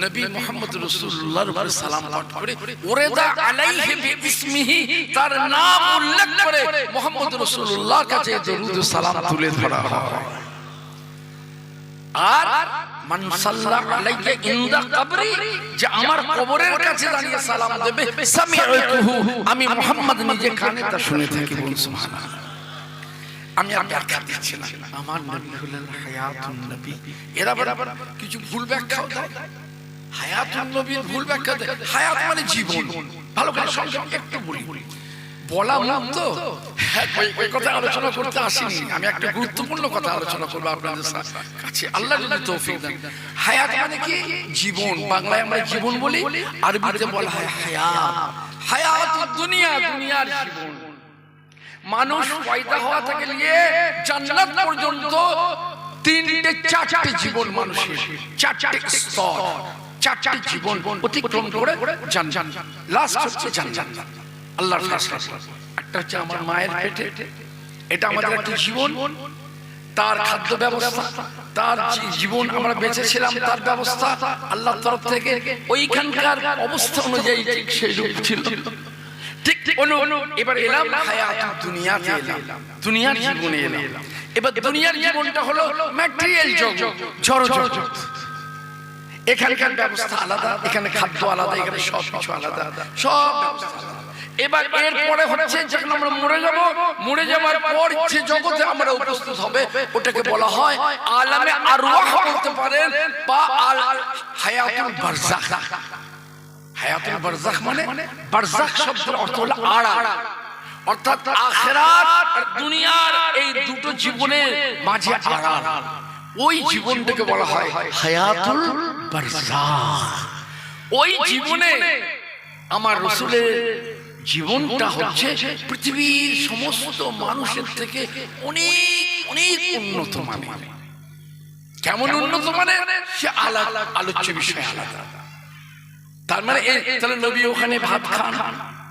নবী মোহাম্মদ রাসূলুল্লাহর উপরে সালাম পাঠ করে, ওরেদা আলাইহি বিসমিহি তার নাম উল্লেখ করে মোহাম্মদ রাসূলুল্লাহর কাছে দরুদ সালাম তুলে ধরা হয়। আর মান সাল্লা আলাইয়া ইনদা কবরি, যে আমার কবরের কাছে দাঁড়িয়ে সালাম দেবে সামিউতুহু আমি মুহাম্মদ নিজে কানে তা শুনে থাকি বলুন সুবহানাল্লাহ। আমি আর ব্যাখ্যা দিচ্ছি না। আমার নবী হলেন হায়াতুন নবী। এরা বরাবর কিছু ভুল ব্যাখ্যাও দেয়। হায়াতুন নবীর ভুল ব্যাখ্যা দেয় হায়াত মানে জীবন। ভালো করে সংক্ষেপে একটু বলি। তো হ্যাঁ, ওই- ওই কথা আলোচনা করতে আসিনি। আমি একটা গুরুত্বপূর্ণ কথা আলোচনা করব আপনাদের সা- কাছে আল্লাহ যদি তৌফিক দেন। হায়াত মানে কি? জীবন। বাংলায় আমরা জীবন বলি আরবিতে বলা হয় হায়াত। হায়াত। দুনিয়া দুনিয়ার জীবন। মানুষ পয়দা হওয়া থেকে নিয়ে জান্নাত পর্যন্ত তিনটে চারটে জীবন মানুষের। চারটে স্তর চারটে জীবন অতিক্রম করে জান জান লাস্ট হচ্ছে জান জান আল্লাহর একটা হচ্ছে আমার মায়ের পেটে। এটা আমাদের একটা জীবন। তার খাদ্য ব্যবস্থা। তার জীবন আমরা বেঁচেছিলাম তার ব্যবস্থা আল্লাহর তরফ থেকে ওইখানকার অবস্থা অনুযায়ী ঠিক সেই রূপ ছিল। ঠিক অনু এবার এলাম দুনিয়াতে এলাম। দুনিয়ার জীবনে এলাম। এবার দুনিয়ার জীবনটা হলো ম্যাটেরিয়াল জগৎ জড় জগৎ। এখানকার ব্যবস্থা আলাদা, এখানে খাদ্য আলাদা, এখানে সব কিছু আলাদা, সব এবার এরপরে হচ্ছে যখন আমরা মরে যাব, মরে যাওয়ার পর যে জগতে আমরা উপস্থিত হবে, ওটাকে বলা হয় আলামে আরওয়াহ বলতে পারেন, বা আল হায়াতুল বারজাখ হায়াতুল বারজাখ মানে বারজাখ শব্দের অর্থ হলো আড়াল। অর্থাৎ আখেরাত আর দুনিয়ার এই দুটো জীবনের মাঝে আড়াল। ওই জীবনটাকে বলা হয় হায়াতুল বারজাখ ওই জীবনে আমার রসুলের জীবনটা হচ্ছে পৃথিবীর সমস্ত মানুষের থেকে অনেক অনেক উন্নত মানের। কেমন উন্নত মানের? সে আলাদা আলোচ্য বিষয় আলাদা। তার মানে এই তাহলে নবী ওখানে ভাত খান।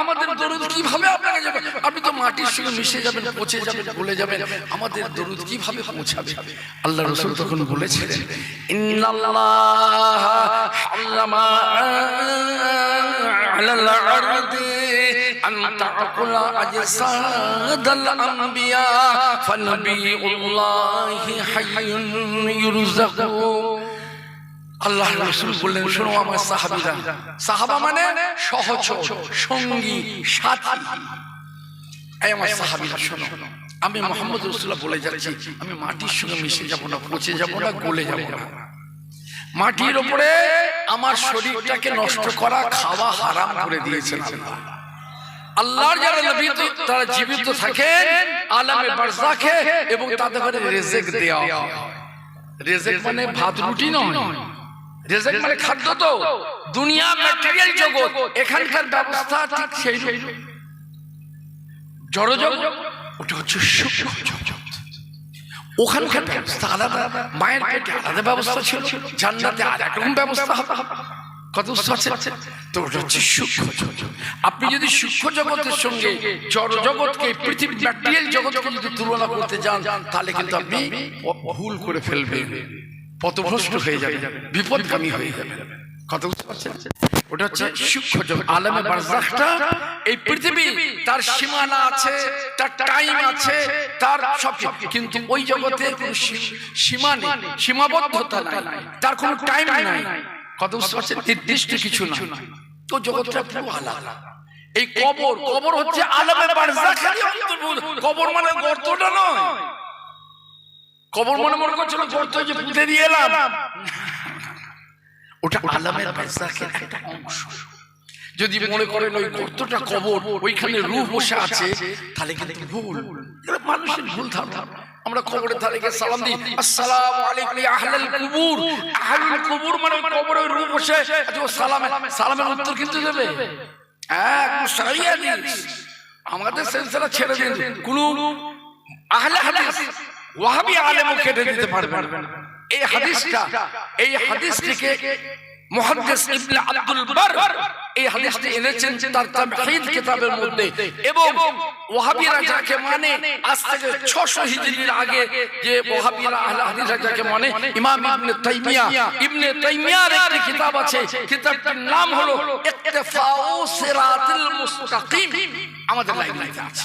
আমাদের দরুদ কীভাবে আপনাকে যাবে? আপনি তো মাটির সঙ্গে মিশে যাবেন পচে যাবেন গলে যাবেন। আমাদের দরুদ কীভাবে পৌঁছাবে? আল্লাহ রাসূল তখন বলেছিলেন আরদি আন তাকুলা আজসাদাল আম্বিয়া ফানবিউল্লাহি হাইয়ুন ইউরযাকু আল্লাহ রাসূল বললেন শোনো আমার সাহাবীরা। সাহাবা মানে সহজ সঙ্গী সাথী। এই আমার সাহাবীরা শোনো। আমি মোহাম্মদ রাসূলুল্লাহ বলে যাচ্ছি। আমি মাটির সঙ্গে মিশে যাব না পচে যাব না গলে যাব না। মাটির ওপরে আমার শরীরটাকে নষ্ট করা খাওয়া হারাম করে দিয়েছেন আল্লাহ। আল্লাহর যারা নবী তারা জীবিত থাকেন আলামে বারজাখে এবং তাদের রেজেক দেওয়া রেজেক মানে ভাত রুটি নয়। রেজেক মানে খাদ্য তো। দুনিয়া ম্যাটেরিয়াল জগৎ। এখানকার ব্যবস্থা ঠিক সেই। জড় জগৎ ওটা হচ্ছে সূক্ষ্ম জগৎ। ওখানকার ব্যবস্থা আলাদা। মায়ের পেটে আলাদা ব্যবস্থা ছিল। জান্নাতে আর একরকম ব্যবস্থা হবে। কত পারছেন? তো ওটা হচ্ছে সূক্ষ্ম জগৎ। আপনি যদি সূক্ষ্ম জগতের সঙ্গে জড় জগৎকে পৃথিবী ম্যাটেরিয়াল জগৎকে যদি তুলনা করতে যান, তাহলে কিন্তু আপনি ভুল করে ফেলবেন। পথভ্রষ্ট হয়ে যাবে বিপদগামী হয়ে যাবে। কত বুঝতে পারছেন? ওটা হচ্ছে সূক্ষ্ম জগৎ আলমে বারজাখটা এই পৃথিবী তার সীমানা আছে তার টাইম আছে তার সব কিন্তু ওই জগতে কোনো সীমা নেই। সীমাবদ্ধতা নাই। তার কোনো টাইম নাই। কত বুঝতে পারছেন? নির্দিষ্ট কিছু না তো জগৎটা পুরো আলাদা। এই কবর কবর হচ্ছে আলমে বারজাখেরই কবর মানে গর্তটা নয়। কবর মনে মনে করছিল গর্ত যে পুঁতে দিয়ে এলাম। ওটা আলামের বারজাখের একটা অংশ। যদি মনে করেন ওই গর্তটা কবর ওইখানে রূহ বসে আছে তাহলে কিন্তু ভুল। মানুষের ভুল ধারণা। আমরা কবরের ধারে গিয়ে সালাম দিই। আসসালামু আলাইকুম আহলাল কুবুর। আহলুল কুবুর মানে ওই কবরে রূহ বসে। আছে ও সালামে সালামের উত্তর কিন্তু দেবে। একদম সারিয়া দিন আমাদের সেন্সারা ছেড়ে দিন। কোন আহলে হাদিস। ওয়াহাবি আলেমও কেটে দিতে পারবে না এই হাদিসটা এই হাদিসটিকে মুহাদ্দিস ইবনে আব্দুল বার এই হাদিসটি এনেছেন তার তামহিদ কিতাবের মধ্যে। এবং ওয়াহাবিরা যাকে মানে আজ থেকে 600 হিজরির আগে যে ওয়াহাবিরা আহলে হাদিসরা যাকে মানে ইমাম ইবনে তাইমিয়া। ইবনে তাইমিয়ার একটি কিতাব আছে। কিতাবটির নাম হলো ইক্তিফাউ সিরাতুল মুস্তাকিম। আমাদের লাইব্রেরিতে আছে।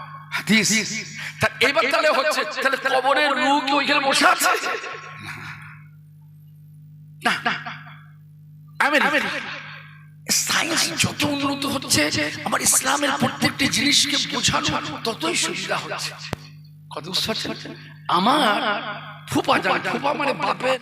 হাদিস। তা এবার তাহলে হচ্ছে তাহলে কবরের রূহ কি ওইখানে বসে আছে? না না। সায়েন্স যত উন্নত হচ্ছে আমার ইসলামের প্রত্যেকটি জিনিসকে বোঝানো ততই সুবিধা হচ্ছে। কত আমার ফুপা জান ফুপা মানে বাপের